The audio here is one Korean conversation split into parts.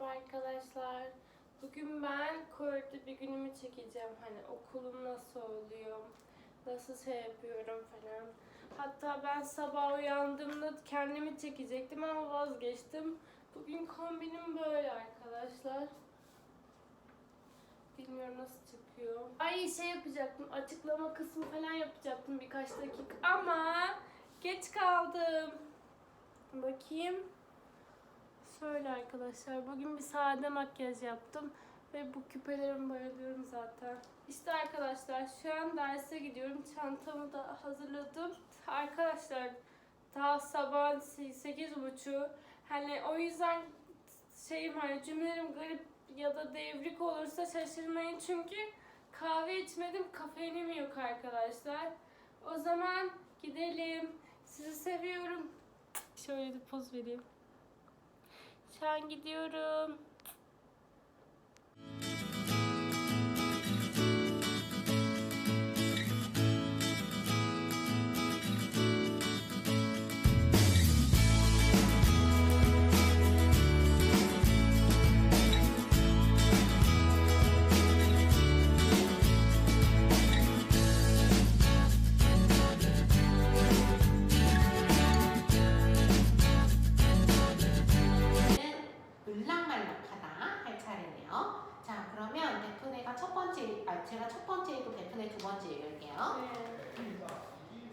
Merhaba arkadaşlar. Bugün ben Kore'de bir günümü çekeceğim. Hani okulum nasıl oluyor, nasıl şey yapıyorum falan. Hatta ben sabah uyandığımda kendimi çekecektim ama vazgeçtim. Bugün kombinim böyle arkadaşlar. Bilmiyorum nasıl çıkıyor. Ay şey yapacaktım, açıklama kısmı falan yapacaktım birkaç dakika ama geç kaldım. Bakayım. Şöyle arkadaşlar bugün bir sade makyaj yaptım ve bu küpelerimi bayılıyorum zaten. İşte arkadaşlar şu an derse gidiyorum. Çantamı da hazırladım. Arkadaşlar daha sabah sekiz buçuğu. Hani o yüzden şeyim hani cümlelerim garip ya da devrik olursa şaşırmayın çünkü kahve içmedim kafeinim yok arkadaşlar. O zaman gidelim. Sizi seviyorum. Şöyle bir poz vereyim. Uçan gidiyorum. 제가 첫 번째 읽고 데프네 두 번째 읽을게요.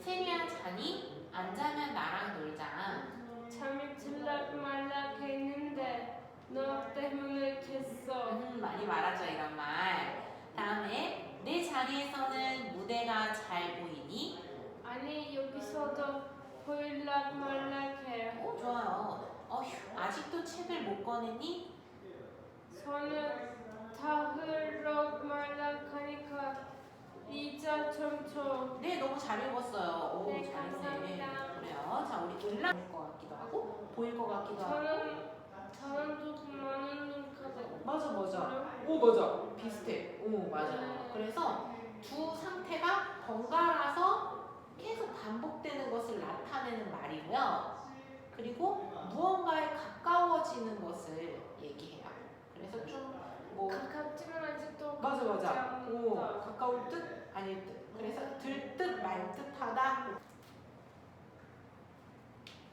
세리야 자니? 안 자면 나랑 놀자. 잠이 들락 말락 했는데 너 때문에 깼어. 음, 많이 말하죠, 이런 말. 다음에 내 자리에서는 무대가 잘 보이니? 아니 여기서도 보일락 말락해. 오, 좋아요. 어휴, 아직도 책을 못 꺼냈니? 저는 다 흐르락 말락하니까 이자 좀 줘. 네, 너무 잘 읽었어요. 오, 네, 잘했네. 감사합니다. 그래요. 자, 우리 을랑 보일 것 같기도 하고, 보일 것 같기도 하고. 저는 저는 좀 많은 눈 가져. 맞아, 맞아. 오, 맞아. 비슷해. 오, 맞아요. 그래서 두 상태가 번갈아서 계속 반복되는 것을 나타내는 말이고요. 그리고 무언가에 가까워지는 것을 얘기해요. 그래서 좀 뭐 가깝지만 아직도 맞아 맞아. 오. 가까울 듯 아닐 듯. 그래서 들듯 말 듯하다.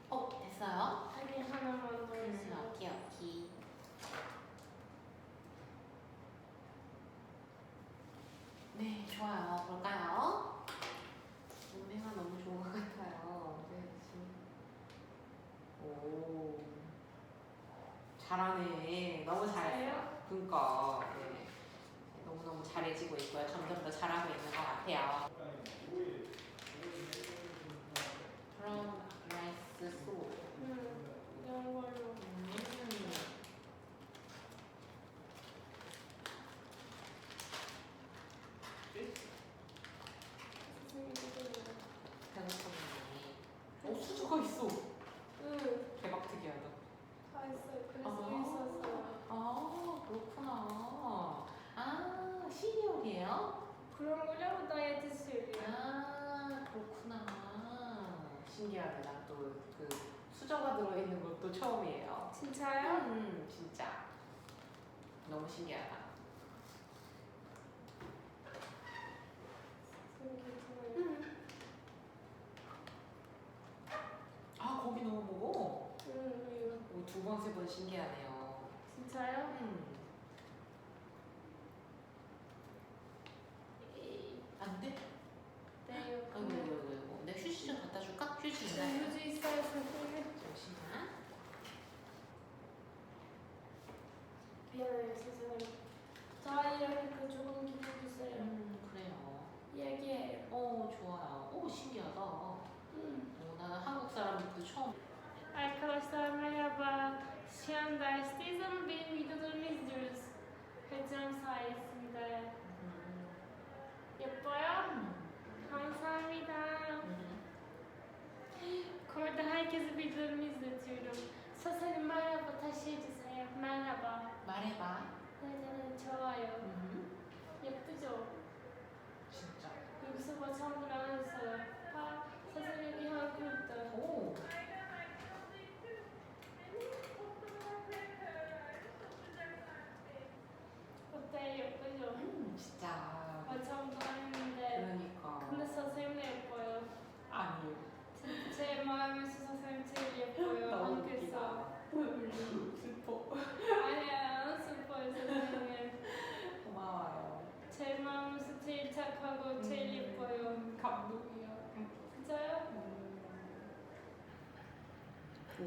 어 됐어요. 아니 하나만 더 음, 있어. 오케이 오케이. 네 좋아요. 그럴까요? 몸매가 너무 좋은 것 같아요. 네, 지금. 오 잘하네. 너무 잘해요. 그러니까 네. 너무너무 잘해지고 있고요. 점점 더 잘하고 있는 것 같아요. 그럼 라이스 소. 응. 이런 걸로. 음. 선생님들. 배고프네. 어 수저가 있어. 응. 대박 특이하다. 다 했어요. 그래서 아. 있었어요. 아 그렇구나. 아 시리얼이에요? 그런 거냐고 다이어트 술이야. 아 그렇구나. 신기하네. 난또그 수저가 들어있는 것도 처음이에요. 진짜요? 음 진짜 너무 신기하다. 괜찮아요. 아 거기 너무 보고 응, 이거. 두번 세 번 신기하네요. 진짜요? 음. 안 돼? 신기하다. 응. 어, 나는 한국 사람도 처음. Arkadaşlar merhaba. Şu an dersteyiz ama benim videolarımı izliyoruz. Hocam sayesinde. 음. Yapıyor. 음. Kamsahamnida. 음. Kore'de herkese videolarımı izletiyorum. Sasalim merhaba taşıyıcısaya. Merhaba. 말해봐. 네네네 좋아요. 음. 예쁘죠? 참고를 안 했어요. 아, 선생님이 한 그룹들. 오.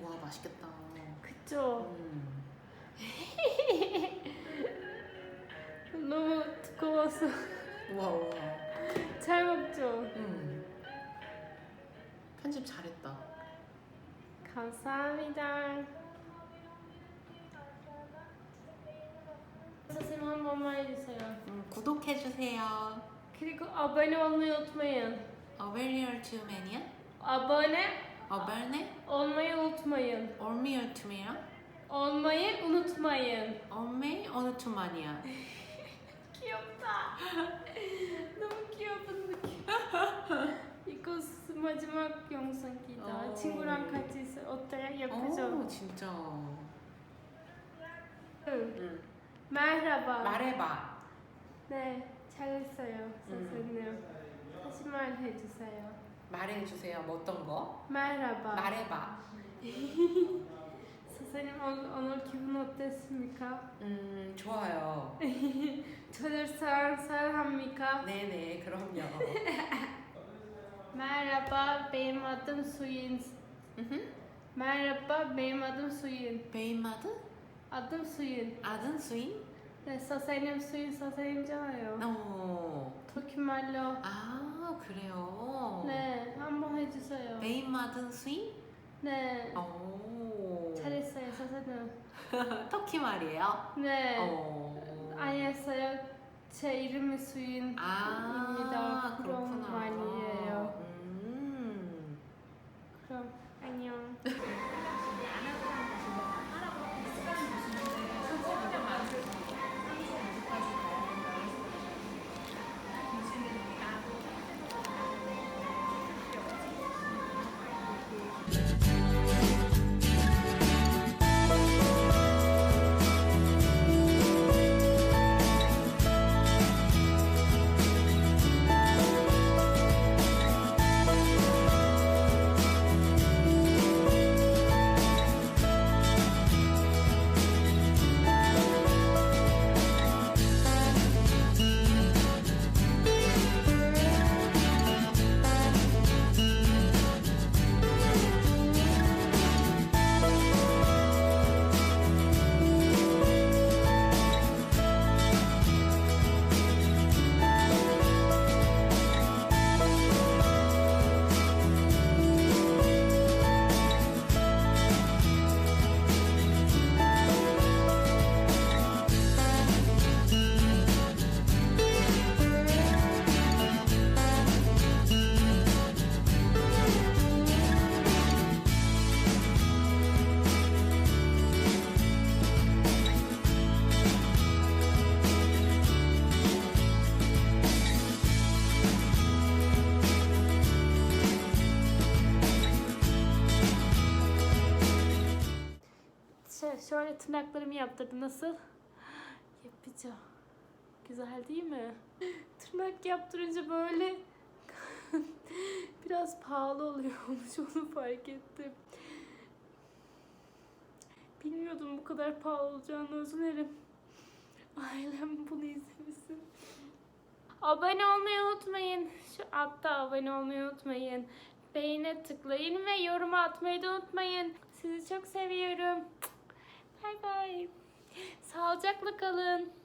와 맛있겠다. 그쵸? 음. 너무 두꺼워서 우와 우와. 잘 먹죠? 음. 편집 잘했다. 감사합니다. 선생님 한 번만 해주세요. 음, 구독해 주세요. 그리고 abone olmayı unutmayın. 어벨리얼 투맨이야? Abone 어벨네? olmayı unutmayın. 얼미얼 투맨이야? Olmayı unutmayın. 어느 투만이야? 귀엽다. 너무 귀여운 느낌. 이거 마지막 영상이다. 어. 친구랑 같이 있어. 어때요? 예쁘죠? 오 진짜. 응. 응. Merhaba. 말해봐. 네, 잘했어요, 선생님. 다시 말해주세요. 말해 주세요. 뭐 어떤 거? Merhaba. 말해봐. 선생님 오늘, 오늘 기분 어땠습니까? 음 좋아요. 저를 사랑, 사랑합니까? 네네 그럼요. Merhaba, benim adım Suyun. Merhaba, benim adım Suyun. 베이마드? Adım Suyun. 아든 스윙? 네, 선생님 Suyun 선생님잖아요. 어. 터키 말로. 아 그래요. 네, 한번 해주세요. 베이마든 스윙? 네, 오. 잘했어요, 선생님. 터키 말이에요? 네. 어. 아니었어요. 제 이름이 수인입니다. 아 그런 그렇구나. 말이에요. 음. 그럼 안녕. Ş- Şöyle tırnaklarımı yaptırdım. Nasıl? Yapacağım. Güzel değil mi? Tırnak yaptırınca böyle biraz pahalı oluyormuş onu fark ettim. Bilmiyordum bu kadar pahalı olacağını özür dilerim. Ailem bunu izlemesin. Abone olmayı unutmayın. Şu altta abone olmayı unutmayın. Beğene tıklayın ve yorum atmayı da unutmayın. Sizi çok seviyorum. Bay bay. Sağlıcakla kalın.